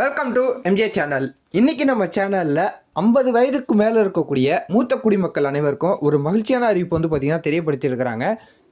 Welcome to MJ channel இன்னைக்கு நம்ம சேனலில் ஐம்பது வயதுக்கு மேலே இருக்கக்கூடிய மூத்த குடிமக்கள் அனைவருக்கும் ஒரு மகிழ்ச்சியான அறிவிப்பு வந்து பார்த்திங்கன்னா தெரியப்படுத்தியிருக்கிறாங்க.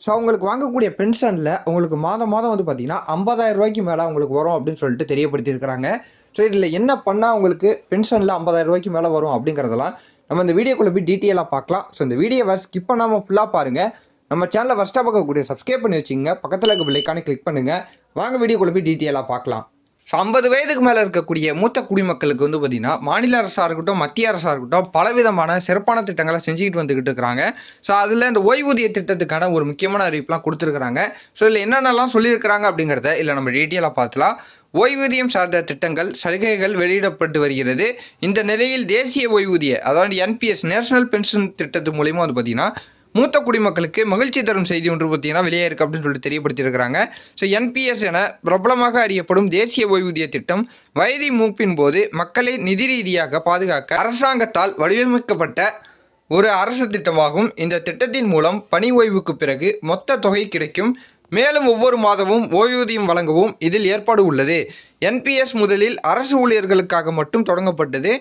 ஸோ அவங்களுக்கு வாங்கக்கூடிய பென்ஷனில் அவங்களுக்கு மாதம் மாதம் வந்து பார்த்திங்கன்னா ஐம்பதாயிரம் ரூபாய்க்கு மேலே அவங்களுக்கு வரும் அப்படின்னு சொல்லிட்டு தெரியப்படுத்தியிருக்கிறாங்க. ஸோ இதில் என்ன பண்ணால் அவங்களுக்கு பென்ஷனில் ஐம்பதாயிரம் ரூபாய்க்கு மேலே வரும் அப்படிங்கிறதெல்லாம் நம்ம இந்த வீடியோக்குள்ளே போய் டீட்டெயிலாக பார்க்கலாம். ஸோ இந்த வீடியோவை ஸ்கிப் பண்ணாமல் ஃபுல்லாக பாருங்கள் நம்ம சேனலை ஃபஸ்ட்டாக பார்க்கக்கூடிய சப்ஸ்கிரைப் பண்ணி வச்சுங்க பக்கத்தில் இருக்க பிள்ளைக்கான கிளிக் பண்ணுங்கள் வாங்க வீடியோக்குள்ளே போய் டீட்டெயிலாக பார்க்கலாம். ஸோ ஐம்பது வயதுக்கு மேலே இருக்கக்கூடிய மூத்த குடிமக்களுக்கு வந்து பார்த்திங்கன்னா மாநில அரசாக இருக்கட்டும் மத்திய அரசாக இருக்கட்டும் பலவிதமான சிறப்பான திட்டங்களை செஞ்சுக்கிட்டு வந்துக்கிட்டு இருக்கிறாங்க. ஸோ அதில் இந்த ஓய்வூதிய திட்டத்துக்கான ஒரு முக்கியமான அறிவிப்பெலாம் கொடுத்துருக்குறாங்க. ஸோ இதில் என்னென்னலாம் சொல்லியிருக்கிறாங்க அப்படிங்கிறத இல்லை நம்ம டீட்டெயிலாக பார்த்துலாம். ஓய்வூதியம் சார்ந்த திட்டங்கள் சலுகைகள் வெளியிடப்பட்டு வருகிறது. இந்த நிலையில் தேசிய ஓய்வூதிய அதாவது என்பிஎஸ் நேஷனல் பென்ஷன் திட்டத்து மூலிமா வந்து பார்த்திங்கன்னா மூத்த குடிமக்களுக்கு மகிழ்ச்சி தரும் செய்தி ஒன்று பார்த்தீங்கன்னா வெளியே அப்படின்னு சொல்லிட்டு தெரியப்படுத்தியிருக்கிறாங்க. ஸோ என்பிஎஸ் என பிரபலமாக அறியப்படும் தேசிய ஓய்வூதிய திட்டம் வயதி மூப்பின் போது மக்களை நிதி ரீதியாக பாதுகாக்க அரசாங்கத்தால் வடிவமைக்கப்பட்ட ஒரு அரசு திட்டமாகும். இந்த திட்டத்தின் மூலம் பணி ஓய்வுக்கு பிறகு மொத்த தொகை கிடைக்கும். மேலும் ஒவ்வொரு மாதமும் ஓய்வூதியம் வழங்கவும் இதில் ஏற்பாடு உள்ளது. என்பிஎஸ் முதலில் அரசு ஊழியர்களுக்காக மட்டும் தொடங்கப்பட்டது.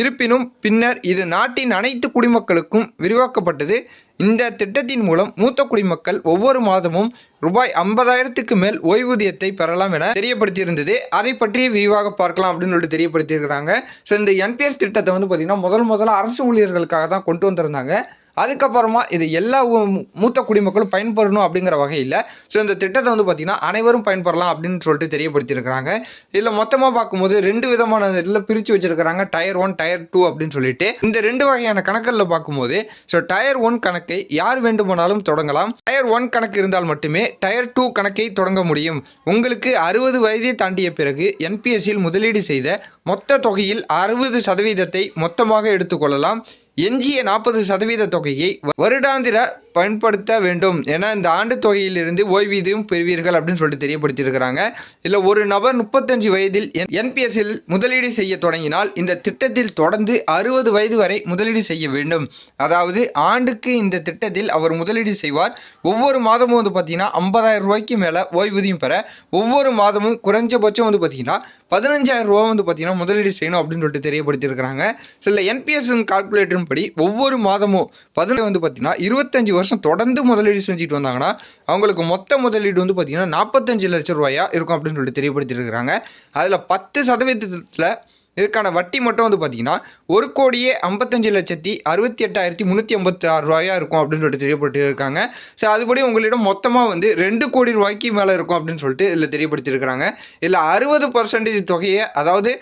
இருப்பினும் பின்னர் இது நாட்டின் அனைத்து குடிமக்களுக்கும் விரிவாக்கப்பட்டது. இந்த திட்டத்தின் மூலம் மூத்த குடிமக்கள் ஒவ்வொரு மாதமும் ரூபாய் ஐம்பதாயிரத்துக்கு மேல் ஓய்வூதியத்தை பெறலாம் என தெரியப்படுத்தியிருந்தது. அதை பற்றி விரிவாக பார்க்கலாம் அப்படின்னு சொல்லிட்டு தெரியப்படுத்தியிருக்கிறாங்க. ஸோ இந்த என்பிஎஸ் திட்டத்தை வந்து பார்த்திங்கன்னா முதல் முதல்ல அரசு ஊழியர்களுக்காக தான் கொண்டு வந்திருந்தாங்க. அதுக்கப்புறமா இது எல்லா ஊ- மூத்த குடிமக்களும் பயன்பெறணும் அப்படிங்கிற வகையில் ஸோ இந்த திட்டத்தை வந்து பார்த்திங்கன்னா அனைவரும் பயன்பெறலாம் அப்படின்னு சொல்லிட்டு தெரியப்படுத்தியிருக்கிறாங்க. இதில் மொத்தமாக பார்க்கும்போது ரெண்டு விதமான இதில் பிரித்து வச்சுருக்கிறாங்க. டயர் ஒன் டயர் டூ அப்படின்னு சொல்லிட்டு. இந்த ரெண்டு வகையான கணக்கில் பார்க்கும்போது ஸோ டயர் ஒன் கணக்கை யார் வேண்டுமானாலும் தொடங்கலாம். டயர் ஒன் கணக்கு இருந்தால் மட்டுமே டயர் டூ கணக்கை தொடங்க முடியும். உங்களுக்கு அறுபது வயதை தாண்டிய பிறகு என்பிஎஸ்சியில் முதலீடு செய்த மொத்த தொகையில் அறுபது சதவீதத்தை மொத்தமாக எடுத்துக்கொள்ளலாம் எஞ்சிய நாற்பது சதவீத தொகையை வருடாந்திர பயன்படுத்த வேண்டும். ஏன்னா இந்த ஆண்டு தொகையிலிருந்து ஓய்வூதியம் பெறுவீர்கள் அப்படின்னு சொல்லிட்டு தெரியப்படுத்தியிருக்கிறாங்க. இதில் ஒரு நபர் முப்பத்தஞ்சு வயதில் என்பிஎஸ்ஸில் முதலீடு செய்ய தொடங்கினால் இந்த திட்டத்தில் தொடர்ந்து அறுபது வயது வரை முதலீடு செய்ய வேண்டும். அதாவது ஆண்டுக்கு இந்த திட்டத்தில் அவர் முதலீடு செய்வார். ஒவ்வொரு மாதமும் வந்து பார்த்தீங்கன்னா ஐம்பதாயிரம் ரூபாய்க்கு மேலே ஓய்வூதியம் பெற ஒவ்வொரு மாதமும் குறைஞ்சபட்சம் வந்து பார்த்தீங்கன்னா பதினஞ்சாயிரம் ரூபா வந்து பார்த்தீங்கன்னா முதலீடு செய்யணும் அப்படின்னு சொல்லிட்டு தெரியப்படுத்தியிருக்கிறாங்க. சில என்பிஎஸ் கால்குலேட்டரின் படி ஒவ்வொரு மாதமும் பதினஞ்சு வந்து பார்த்தீங்கன்னா இருபத்தஞ்சு வருஷம் தொடர்ந்து முதலீடு செஞ்சுட்டு வந்தாங்கன்னா அவங்களுக்கு மொத்த முதலீடு வந்து பார்த்தீங்கன்னா நாற்பத்தஞ்சு லட்சம் ரூபாயா இருக்கும் அப்படின்னு சொல்லிட்டு தெரியப்படுத்திருக்கிறாங்க அதில் பத்து சதவீதத்தில் இதற்கான வட்டி மட்டும் வந்து பார்த்தீங்கன்னா ஒரு கோடியே ஐம்பத்தஞ்சு லட்சத்தி அறுபத்தி எட்டாயிரத்தி முந்நூற்றி ஐம்பத்தி ஆறு ரூபாயா இருக்கும் அப்படின்னு சொல்லிட்டு தெரியப்படுத்தியிருக்காங்க ஸோ அதுபடி உங்களிடம் மொத்தமாக வந்து ரெண்டு கோடி ரூபாய்க்கு மேலே இருக்கும் அப்படின்னு சொல்லிட்டு இதில் தெரியப்படுத்தியிருக்கிறாங்க இதில் அறுபது பர்சன்டேஜ் தொகையை அதாவது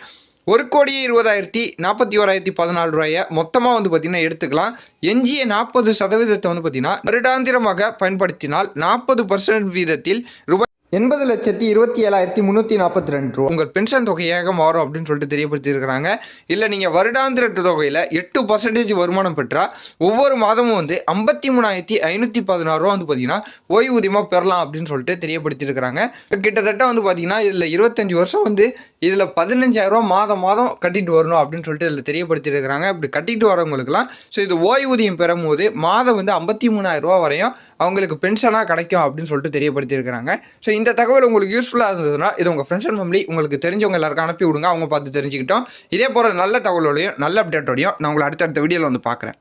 ஒரு கோடியே இருபதாயிரத்தி நாற்பத்தி ஓராயிரத்தி பதினாலு ரூபாயை மொத்தமாக வந்து பார்த்திங்கன்னா எடுத்துக்கலாம். எஞ்சிய நாற்பது சதவீதத்தை வந்து பார்த்திங்கன்னா வருடாந்திரமாக பயன்படுத்தினால் நாற்பது பர்சன்ட் வீதத்தில் ரூபாய் எண்பது லட்சத்தி இருபத்தி ஏழாயிரத்தி முந்நூற்றி நாற்பத்தி ரெண்டு ரூபா. உங்கள் பென்ஷன் தொகையாக மாறும் அப்படின்னு சொல்லிட்டு தெரியப்படுத்தியிருக்கிறாங்க. இல்லை நீங்கள் வருடாந்திர தொகையில் எட்டு பர்சன்டேஜ் வருமானம் பெற்றால் ஒவ்வொரு மாதமும் வந்து ஐம்பத்தி மூணாயிரத்தி ஐநூற்றி பதினாறு ரூபா வந்து பார்த்தீங்கன்னா ஓய்வூதியமாக பெறலாம் அப்படின்னு சொல்லிட்டு தெரியப்படுத்தியிருக்கிறாங்க. கிட்டத்தட்ட வந்து பார்த்தீங்கன்னா இதில் இருபத்தஞ்சி வருஷம் வந்து இதில் பதினஞ்சாயிரரூவா மாதம் மாதம் கட்டிட்டு வரணும் அப்படின்னு சொல்லிட்டு இதில் தெரியப்படுத்தியிருக்கிறாங்க. இப்படி கட்டிட்டு வரவங்களுக்குலாம் ஸோ இது ஓய்வூதியம் பெறும்போது மாதம் வந்து ஐம்பத்தி மூணாயிரரூவா வரையும் அவங்களுக்கு பென்ஷனாக கிடைக்கும் அப்படின்னு சொல்லிட்டு தெரியப்படுத்தியிருக்கிறாங்க. ஸோ இந்த தகவல் உங்களுக்கு யூஸ்ஃபுல்லாக இருந்ததுன்னா இது உங்கள் ஃப்ரெண்ட்ஸ் அண்ட் ஃபேமிலி உங்களுக்கு தெரிஞ்சவங்க எல்லாருக்கும் அனுப்பி விடுங்க. அவங்க பார்த்து தெரிஞ்சுக்கிட்டோம். இதே போகிற நல்ல தகவலோடையும் நல்ல அப்டேட்டோடையும் நான் உங்களை அடுத்தடுத்த வீடியோவில் வந்து பார்க்குறேன்.